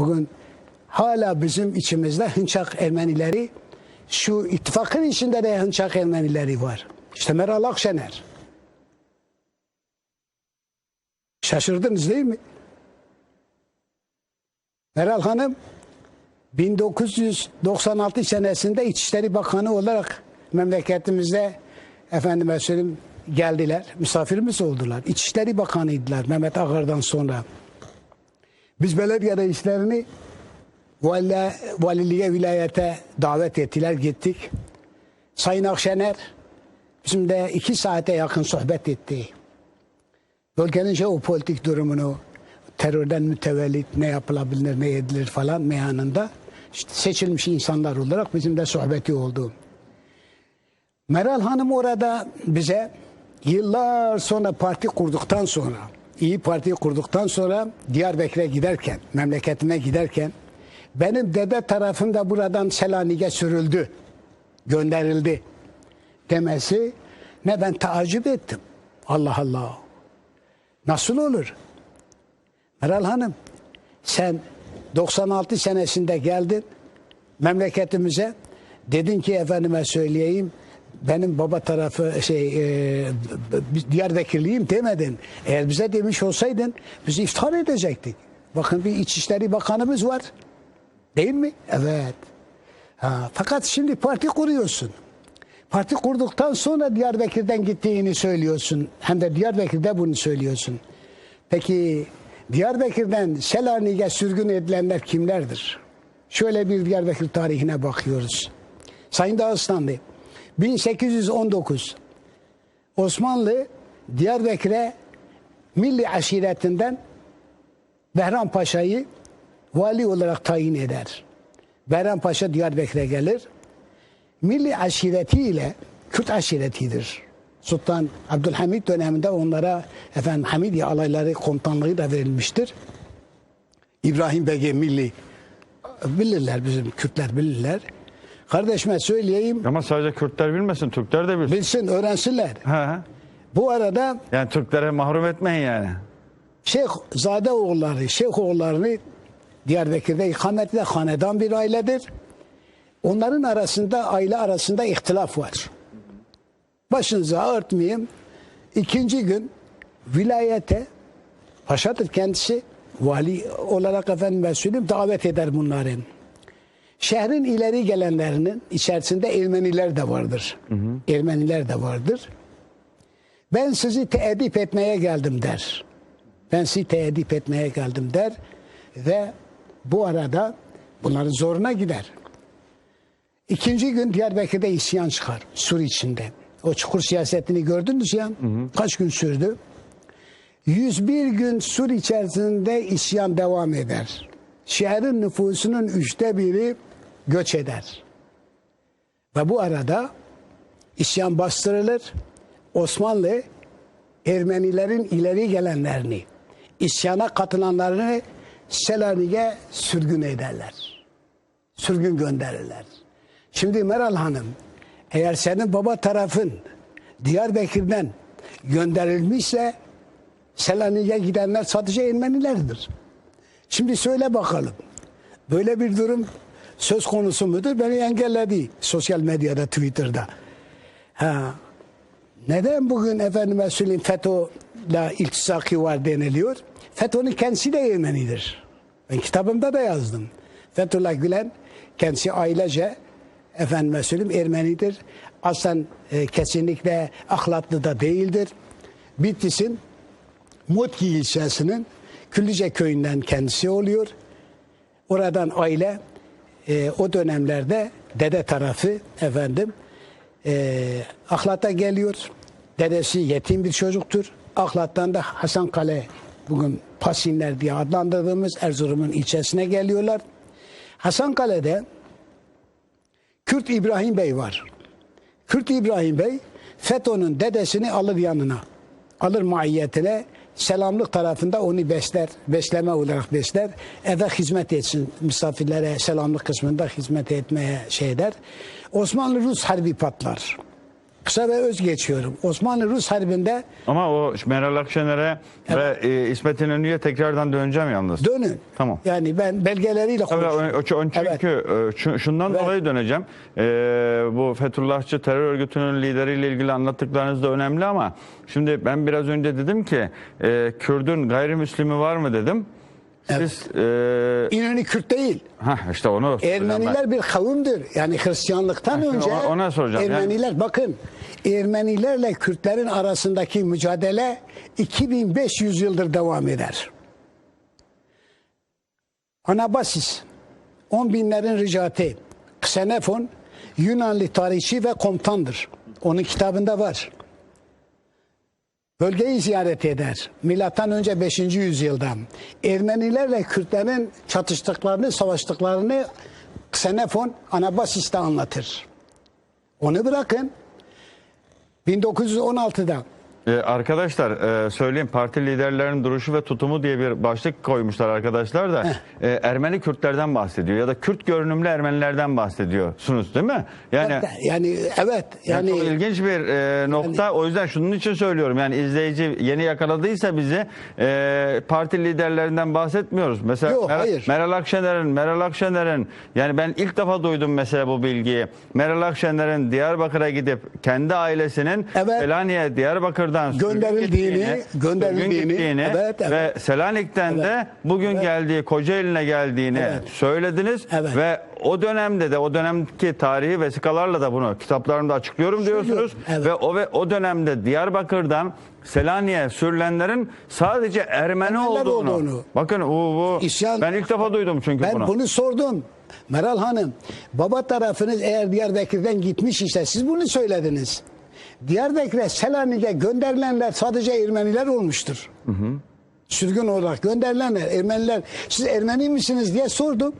Bugün hala bizim içimizde hınçak Ermenileri, şu ittifakın içinde de hınçak Ermenileri var. İşte Meral Akşener. Şaşırdınız değil mi? Meral Hanım 1996 senesinde İçişleri Bakanı olarak memleketimizde efendime söyleyeyim geldiler. Misafirimiz oldular. İçişleri Bakanıydılar Mehmet Ağar'dan sonra. Biz belediye vali, valiliğe, vilayete davet ettiler, gittik. Sayın Akşener bizim de iki saate yakın sohbet etti. Bölgenin jeopolitik durumunu, terörden mütevellit ne yapılabilir, ne edilir falan meyanında seçilmiş insanlar olarak bizim de sohbeti oldu. Meral Hanım orada bize yıllar sonra parti kurduktan sonra, iyi Parti kurduktan sonra Diyarbakır'a giderken, memleketime giderken benim dede tarafım da buradan Selanik'e sürüldü, gönderildi demesi ne ben taaccüp ettim. Allah Allah. Nasıl olur? Meral Hanım sen 96 senesinde geldin memleketimize dedin ki efendime söyleyeyim benim baba tarafı şey e, Diyarbakırlıyım demedin. Eğer bize demiş olsaydın biz iftihar edecektik. Bakın bir İçişleri Bakanımız var. Değil mi? Evet. Ha, fakat şimdi parti kuruyorsun. Parti kurduktan sonra Diyarbakır'dan gittiğini söylüyorsun. Hem de Diyarbakır'da bunu söylüyorsun. Peki Diyarbakır'dan Selanik'e sürgün edilenler kimlerdir? Şöyle bir Diyarbakır tarihine bakıyoruz. Sayın Dağıstanlı, 1819 Osmanlı Diyarbakır'a milli aşiretinden Behram Paşa'yı vali olarak tayin eder. Behram Paşa Diyarbakır'a gelir. Milli aşiretiyle Kürt aşiretidir. Sultan Abdülhamid döneminde onlara efendim Hamidiye alayları komutanlığı da verilmiştir. İbrahim Bege Milli bilirler bizim Kürtler bilirler. Kardeşime söyleyeyim Ama sadece Kürtler bilmesin, Türkler de bilsin. bilsin öğrensinler. He. Bu arada Yani Türklere mahrum etmeyin yani. Şeyh Zade oğulları, Şeyh oğullarını Diyarbakır'da ikametli hanedan bir ailedir. Onların arasında aile arasında ihtilaf var. Başınıza ağırtmayayım. İkinci gün vilayete paşadır kendisi vali olarak efendim ben söyleyeyim davet eder bunların. Şehrin ileri gelenlerinin içerisinde Ermeniler de vardır. Ermeniler de vardır. Ben sizi teedip etmeye geldim der. Ben sizi teedip etmeye geldim der ve bu arada bunların zoruna gider. İkinci gün Diyarbakır'da isyan çıkar Sur içinde. O çukur siyasetini gördünüz ya. Kaç gün sürdü? 101 gün Sur içerisinde isyan devam eder. Şehrin nüfusunun üçte biri göç eder. Ve bu arada isyan bastırılır. Osmanlı Ermenilerin ileri gelenlerini, isyana katılanlarını Selanik'e sürgün ederler. Sürgün gönderirler. Şimdi Meral Hanım, eğer senin baba tarafın Diyarbakır'dan gönderilmişse Selanik'e gidenler sadece Ermenilerdir. Şimdi söyle bakalım. Böyle bir durum söz konusu mudur? Beni engelledi sosyal medyada, Twitter'da. Ha. Neden bugün efendime söyleyeyim FETÖ'yle iltisaki var deniliyor? FETÖ'nün kendisi de Ermenidir. Ben kitabımda da yazdım. Fethullah Gülen kendisi ailece efendime söyleyeyim Ermenidir. Aslen e, kesinlikle ahlaklı da değildir. Bitlis'in Mutki ilçesinin Küllice köyünden kendisi oluyor. Oradan aile e, o dönemlerde dede tarafı efendim e, Ahlat'a geliyor. Dedesi yetim bir çocuktur. Ahlat'tan da Hasan Kale bugün Pasinler diye adlandırdığımız Erzurum'un ilçesine geliyorlar. Hasan Kale'de Kürt İbrahim Bey var. Kürt İbrahim Bey FETÖ'nün dedesini alır yanına. Alır maiyetine selamlık tarafında onu besler, besleme olarak besler. Eve hizmet etsin, misafirlere selamlık kısmında hizmet etmeye şey eder. Osmanlı-Rus harbi patlar. Kısa ve öz geçiyorum. Osmanlı-Rus Harbi'nde Ama o Meral Akşener'e ve e, İsmet İnönü'ye tekrardan döneceğim yalnız. dönün. Tamam. Yani ben belgeleriyle konuşuyorum. çünkü Evet. şu- şundan Evet. dolayı döneceğim. E, bu Fethullahçı terör örgütünün lideriyle ilgili anlattıklarınız da önemli ama şimdi ben biraz önce dedim ki e, Kürdün gayrimüslimi var mı dedim. Siz e, İnönü Kürt değil. hah, işte onu. Ermeniler bir kavimdir. Yani Hristiyanlıktan Ha, önce ona- ona soracağım. Yani- Ermeniler bakın Ermenilerle Kürtlerin arasındaki mücadele 2500 yıldır devam eder. Anabasis, on binlerin ricati, Xenofon, Yunanlı tarihçi ve komutandır. Onun kitabında var. Bölgeyi ziyaret eder. Milattan önce 5. yüzyılda Ermenilerle Kürtlerin çatıştıklarını, savaştıklarını Xenofon Anabasis'te anlatır. Onu bırakın. 1916'da Ee, arkadaşlar e, söyleyeyim parti liderlerinin duruşu ve tutumu diye bir başlık koymuşlar arkadaşlar da e, Ermeni Kürtlerden bahsediyor ya da Kürt görünümlü Ermenilerden bahsediyorsunuz değil mi? Yani yani evet yani yani çok ilginç bir e, nokta. o yüzden şunun için söylüyorum. Yani izleyici yeni yakaladıysa bizi e, parti liderlerinden bahsetmiyoruz. Mesela Yok, Mer- hayır. Meral Akşener'in Meral Akşener'in yani ben ilk defa duydum mesela bu bilgiyi. Meral Akşener'in Diyarbakır'a gidip kendi ailesinin Evet. Selanik'e Diyarbakır'dan Gönderildiğini, gönderildiğini, evet, evet. ve Selanik'ten de Evet. bugün Evet. geldiği Kocaeli'ne geldiğini Evet. söylediniz Evet. ve o dönemde de o dönemki tarihi vesikalarla da bunu kitaplarımda açıklıyorum diyorsunuz Evet. ve o ve o dönemde Diyarbakır'dan Selanik'e sürülenlerin sadece Ermeni Ermeniler olduğunu. olduğunu. Bakın bu, bu İsyan- ben ilk defa duydum çünkü ben bunu. bunu sordum. Meral Hanım, baba tarafınız eğer Diyarbakır'dan gitmiş ise siz bunu söylediniz. Diyarbakır'a Selanik'e gönderilenler sadece Ermeniler olmuştur. Sürgün olarak gönderilenler Ermeniler. Siz Ermeni misiniz diye sordum.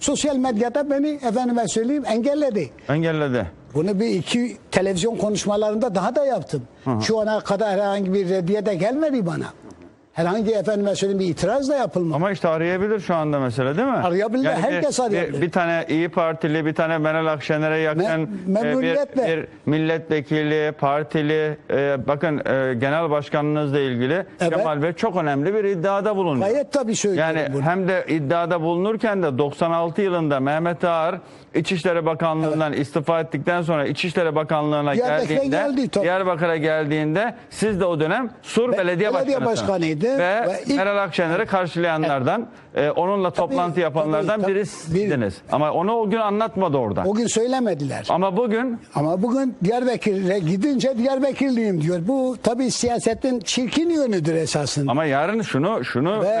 Sosyal medyada beni efendime söyleyeyim engelledi. Engelledi. Bunu bir iki televizyon konuşmalarında daha da yaptım. Şu ana kadar herhangi bir reddiye de gelmedi bana. Herhangi efendime söyleyeyim bir itiraz da yapılmadı. Ama işte arayabilir şu anda mesela değil mi? Arayabilir, bir- herkes arayabilir. Bir, bir tane İyi Partili, bir tane Meral Akşener'e yakın Me- e, bir, bir milletvekili, partili, e, bakın e, genel başkanınızla ilgili Evet. Kemal Bey çok önemli bir iddiada bulunuyor. Gayet tabii söylüyorum Yani bunu. hem de iddiada bulunurken de 96 yılında Mehmet Ağar İçişleri Bakanlığı'ndan istifa ettikten sonra İçişleri Bakanlığı'na geldiğinde geldi. Diyarbakır'a geldiğinde siz de o dönem Sur Be- Belediye, belediye başkanıydı Ve, ve ilk- Meral Akşener'i karşılayanlardan, e, onunla toplantı yapanlardan tabii, birisiniz. Ama onu o gün anlatmadı orada. O gün söylemediler. Ama bugün Ama bugün Diyarbakır'a gidince Diyarbakırlıyım diyor. Bu tabii siyasetin çirkin yönüdür esasında. ama yarın şunu şunu Ve